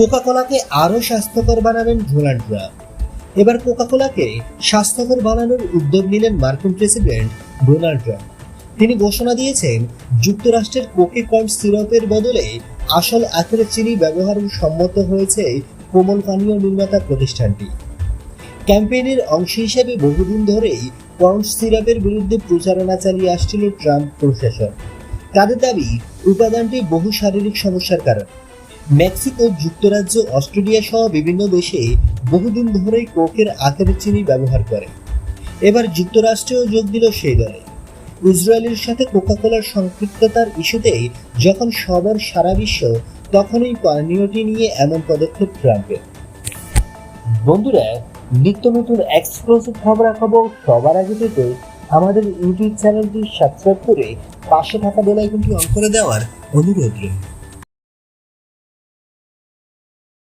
কোকাকোলাকে আরও স্বাস্থ্যকর বানাবেন ডোনাল্ড ট্রাম্প এবার কোকাকোলাকে স্বাস্থ্যকর বানানোর উদ্যোগ নিলেন মার্কিন প্রেসিডেন্ট ডোনাল্ড ট্রাম্প। তিনি ঘোষণা দিয়েছেন, যুক্তরাষ্ট্রের কোকে কর্ন সিরাপের বদলে আসল আখের চিনি ব্যবহারের সম্মত হয়েছে কোমল পানীয় নির্মাতা প্রতিষ্ঠানটি। ক্যাম্পেইনের অংশ হিসেবে বহুদিন ধরেই কর্ন সিরাপের বিরুদ্ধে প্রচারণা চালিয়ে আসছিল ট্রাম্প প্রশাসন। তাদের দাবি, উপাদানটি বহু শারীরিক সমস্যার কারণ। মেক্সিকো, যুক্তরাজ্য, অস্ট্রেলিয়া সহ বিভিন্ন দেশে বহুদিন ধরেই কোকের আখের চিনি ব্যবহার করে। এবার যুক্তরাষ্ট্রেও যোগ দিল সেই দলে ইসরায়েলের সাথে কোকাকোলার সম্পৃক্ততার ইস্যুতেই যখন সবার সারা বিশ্ব, তখনই পানীয়টি নিয়ে এমন পদক্ষেপ ট্রাম্পের বন্ধুরা, নিত্য নতুন এক্সক্লুসিভ খবরাখবর সবার আগে পেতে আমাদের ইউটিউব চ্যানেলটি সাবস্ক্রাইব করে পাশে থাকা বেল আইকনটি অন করে দেওয়ার অনুরোধ রইল।